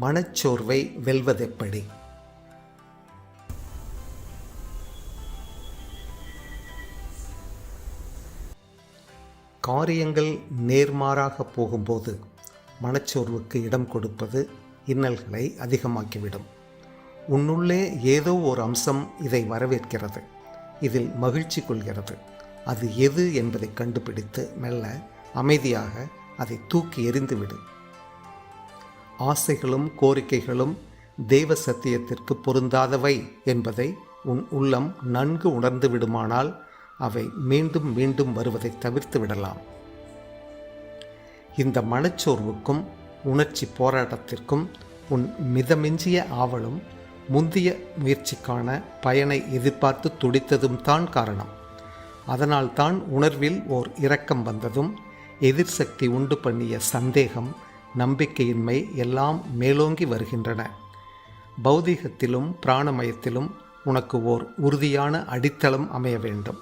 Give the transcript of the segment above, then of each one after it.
மனச்சோர்வை வெல்வதெப்படி? காரியங்கள் நேர்மாறாக போகும்போது மனச்சோர்வுக்கு இடம் கொடுப்பது இன்னல்களை அதிகமாக்கிவிடும். உன்னுள்ளே ஏதோ ஒரு அம்சம் இதை வரவேற்கிறது. இதில் மகிழ்ச்சி கொள்கிறது. அது எது என்பதை கண்டுபிடித்து மெல்ல அமைதியாக அதை தூக்கி எறிந்துவிடு. ஆசைகளும் கோரிக்கைகளும் தெய்வ சத்தியத்திற்கு பொருந்தாதவை என்பதை உன் உள்ளம் நன்கு உணர்ந்து விடுமானால் அவை மீண்டும் மீண்டும் வருவதை தவிர்த்து விடலாம். இந்த மனச்சோர்வுக்கும் உணர்ச்சி போராட்டத்திற்கும் உன் மிதமிஞ்சிய ஆவலும் முந்திய முயற்சிக்கான பயனை எதிர்பார்த்து துடித்ததும் தான் காரணம். அதனால்தான் உணர்வில் ஓர் இரக்கம் வந்ததும் எதிர் சக்தி உண்டு பண்ணிய சந்தேகம் நம்பிக்கையின்மை எல்லாம் மேலோங்கி வருகின்றன. பௌதிகத்திலும் பிராணமயத்திலும் உனக்கு ஓர் உறுதியான அடித்தளம் அமைய வேண்டும்.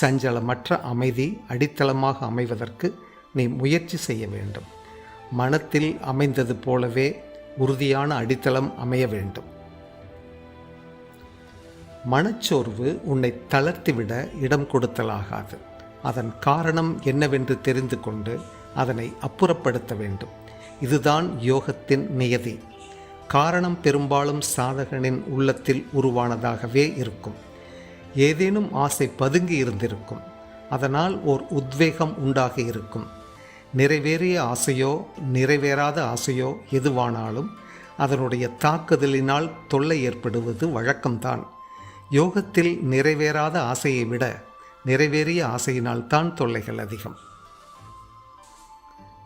சஞ்சலமற்ற அமைதி அடித்தளமாக அமைவதற்கு நீ முயற்சி செய்ய வேண்டும். மனத்தில் அமைந்தது போலவே உறுதியான அடித்தளம் அமைய வேண்டும். மனச்சோர்வு உன்னை தளர்த்திவிட இடம் கொடுத்தலாகாது. அதன் காரணம் என்னவென்று தெரிந்து கொண்டு அதனை அப்புறப்படுத்த வேண்டும். இதுதான் யோகத்தின் நியதி. காரணம் பெரும்பாலும் சாதகனின் உள்ளத்தில் உருவானதாகவே இருக்கும். ஏதேனும் ஆசை பதுங்கி இருந்திருக்கும். அதனால் ஓர் உத்வேகம் உண்டாகி இருக்கும். நிறைவேறிய ஆசையோ நிறைவேறாத ஆசையோ எதுவானாலும் அதனுடைய தாக்குதலினால் தொல்லை ஏற்படுவது வழக்கம்தான். யோகத்தில் நிறைவேறாத ஆசையை விட நிறைவேறிய ஆசையினால் தான் தொல்லைகள் அதிகம்.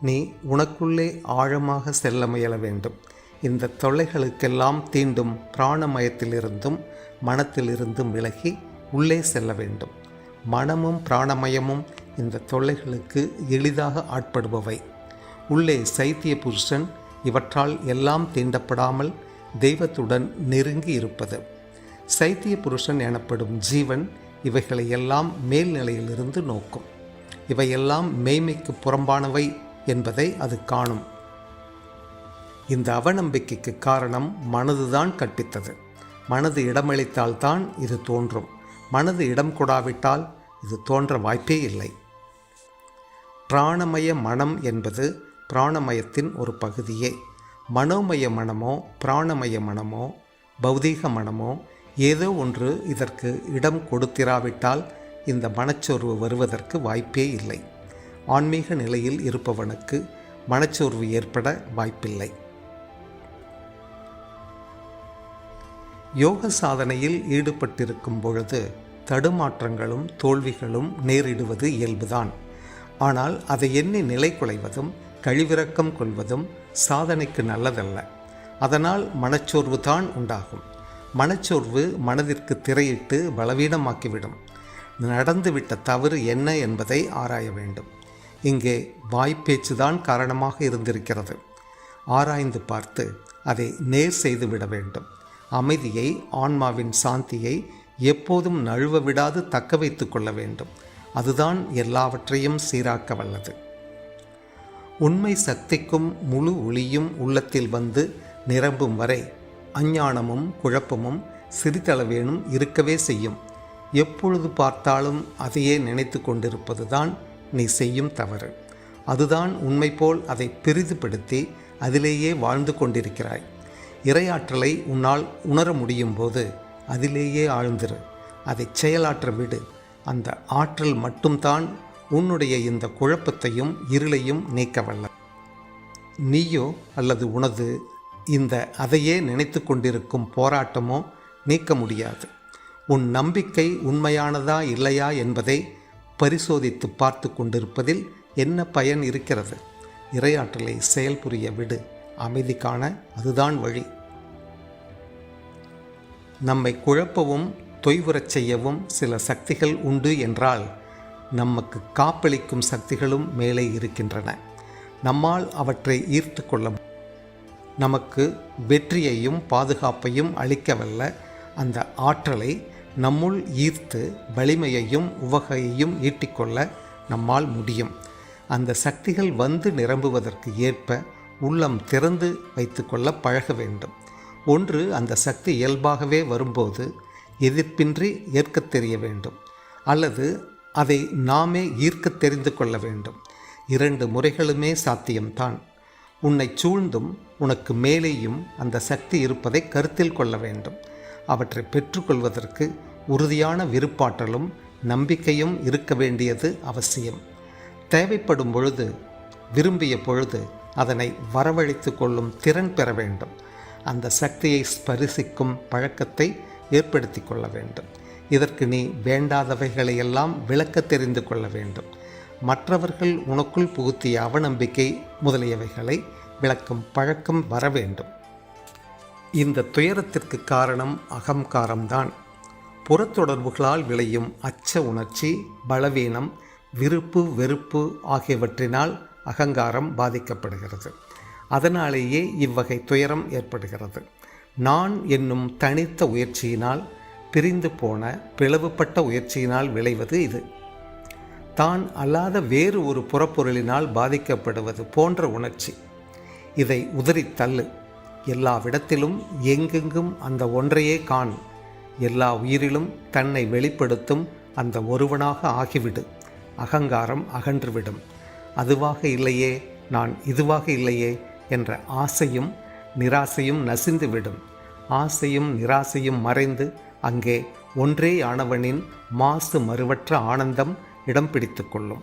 நீ உனக்குள்ளே ஆழமாக செல்ல முயல வேண்டும். இந்த தொல்லைகளுக்கெல்லாம் தீண்டும் பிராணமயத்திலிருந்தும் மனத்திலிருந்தும் விலகி உள்ளே செல்ல வேண்டும். மனமும் பிராணமயமும் இந்த தொல்லைகளுக்கு எளிதாக ஆட்படுபவை. உள்ளே சைத்திய புருஷன் இவற்றால் எல்லாம் தீண்டப்படாமல் தெய்வத்துடன் நெருங்கி இருப்பது. சைத்திய புருஷன் எனப்படும் ஜீவன் இவைகளை எல்லாம் மேல்நிலையிலிருந்து நோக்கும். இவையெல்லாம் மெய்மைக்கு புறம்பானவை என்பதை அது காணும். இந்த அவநம்பிக்கைக்கு காரணம் மனதுதான் கற்பித்தது. மனது இடமளித்தால்தான் இது தோன்றும். மனது இடம் கொடாவிட்டால் இது தோன்ற வாய்ப்பே இல்லை. பிராணமய மனம் என்பது பிராணமயத்தின் ஒரு பகுதியே. மனோமய மனமோ பிராணமய மனமோ பௌதீக மனமோ ஏதோ ஒன்று இதற்கு இடம் கொடுத்திராவிட்டால் இந்த மனச்சோர்வு வருவதற்கு வாய்ப்பே இல்லை. ஆன்மீக நிலையில் இருப்பவனுக்கு மனச்சோர்வு ஏற்பட வாய்ப்பில்லை. யோக சாதனையில் ஈடுபட்டிருக்கும் பொழுது தடுமாற்றங்களும் தோல்விகளும் நேரிடுவது இயல்புதான். ஆனால் அதை எண்ணி நிலை குலைவதும் கழிவிறக்கம் கொள்வதும் சாதனைக்கு நல்லதல்ல. அதனால் மனச்சோர்வு தான் உண்டாகும். மனச்சோர்வு மனதிற்கு திரையிட்டு பலவீனமாக்கிவிடும். நடந்துவிட்ட தவறு என்ன என்பதை ஆராய வேண்டும். இங்கே வாய்ப்பேச்சுதான் காரணமாக இருந்திருக்கிறது. ஆராய்ந்து பார்த்து அதை நேர் செய்து விட வேண்டும். அமைதியை ஆன்மாவின் சாந்தியை எப்போதும் நழுவ விடாது தக்க வைத்து கொள்ள வேண்டும். அதுதான் எல்லாவற்றையும் சீராக்க வல்லது. உண்மை சக்திக்கும் முழு ஒளியும் உள்ளத்தில் வந்து நிரம்பும் வரை அஞ்ஞானமும் குழப்பமும் சிறிதளவேனும் இருக்கவே செய்யும். எப்பொழுது பார்த்தாலும் அதையே நினைத்து கொண்டிருப்பதுதான் நீ செய்யும் தவறு. அதுதான் உண்மை போல் அதை பெரிதுபடுத்தி அதிலேயே வாழ்ந்து கொண்டிருக்கிறாய். இரையாற்றலை உன்னால் உணர முடியும் போது அதிலேயே ஆழ்ந்திரு. அதை செயலாற்ற விடு. அந்த ஆற்றல் மட்டும்தான் உன்னுடைய இந்த குழப்பத்தையும் இருளையும் நீக்கவல்ல நீயோ அல்லது உனது இந்த அதையே நினைத்து கொண்டிருக்கும் போராட்டமோ நீக்க முடியாது. உன் நம்பிக்கை உண்மையானதா இல்லையா என்பதை பரிசோதித்து பார்த்து கொண்டிருப்பதில் என்ன பயன் இருக்கிறது? இரையாற்றலை செயல்புரிய விடு. அமைதி காண அதுதான் வழி. நம்மை குழப்பவும் தொய்வுறச் செய்யவும் சில சக்திகள் உண்டு என்றால் நமக்கு காப்பளிக்கும் சக்திகளும் மேலே இருக்கின்றன. நம்மால் அவற்றை ஈர்த்து கொள்ள நமக்கு வெற்றியையும் பாதுகாப்பையும் அளிக்கவல்ல அந்த ஆற்றலை நம்முள் ஈர்த்து வலிமையையும் உவகையையும் ஈட்டிக்கொள்ள நம்மால் முடியும். அந்த சக்திகள் வந்து நிரம்புவதற்கு ஏற்ப உள்ளம் திறந்து வைத்துக்கொள்ள பழக வேண்டும். ஒன்று அந்த சக்தி இயல்பாகவே வரும்போது எதிர்ப்பின்றி ஏற்கத் தெரிய வேண்டும். அல்லது அதை நாமே ஈர்க்கத் தெரிந்து கொள்ள வேண்டும். இரண்டு முறைகளுமே சாத்தியம்தான். உன்னை சூழ்ந்தும் உனக்கு மேலேயும் அந்த சக்தி இருப்பதை கருத்தில் கொள்ள வேண்டும். அவற்றை பெற்றுக்கொள்வதற்கு உறுதியான விருப்பாற்றலும் நம்பிக்கையும் இருக்க வேண்டியது அவசியம். தேவைப்படும் பொழுது விரும்பிய பொழுது அதனை வரவழைத்து கொள்ளும் திறன் பெற வேண்டும். அந்த சக்தியை ஸ்பரிசிக்கும் பழக்கத்தை ஏற்படுத்தி கொள்ள வேண்டும். இதற்கு நீ வேண்டாதவைகளையெல்லாம் விளக்க தெரிந்து கொள்ள வேண்டும். மற்றவர்கள் உனக்குள் புகுத்திய அவநம்பிக்கை முதலியவைகளை விளக்கும் பழக்கம் வர வேண்டும். இந்த துயரத்திற்கு காரணம் அகங்காரம்தான். புறத்தொடர்புகளால் விளையும் அச்ச உணர்ச்சி பலவீனம் விருப்பு வெறுப்பு ஆகியவற்றினால் அகங்காரம் பாதிக்கப்படுகிறது. அதனாலேயே இவ்வகை துயரம் ஏற்படுகிறது. நான் என்னும் தனித்த உயர்ச்சியினால் பிரிந்து போன பிளவுபட்ட உயர்ச்சியினால் விளைவது இது. தான் அல்லாத வேறு ஒரு புறப்பொருளினால் பாதிக்கப்படுவது போன்ற உணர்ச்சி. இதை உதறித் தள்ளு. எல்லாவிடத்திலும் எங்கெங்கும் அந்த ஒன்றையே காண். எல்லா உயிரிலும் தன்னை வெளிப்படுத்தும் அந்த ஒருவனாக ஆகிவிடு. அகங்காரம் அகன்றுவிடும். அதுவாக இல்லையே நான் இதுவாக இல்லையே என்ற ஆசையும் நிராசையும் நசிந்துவிடும். ஆசையும் நிராசையும் மறைந்து அங்கே ஒன்றே ஆனவனின் மாசு மறுவற்ற ஆனந்தம் இடம் பிடித்து கொள்ளும்.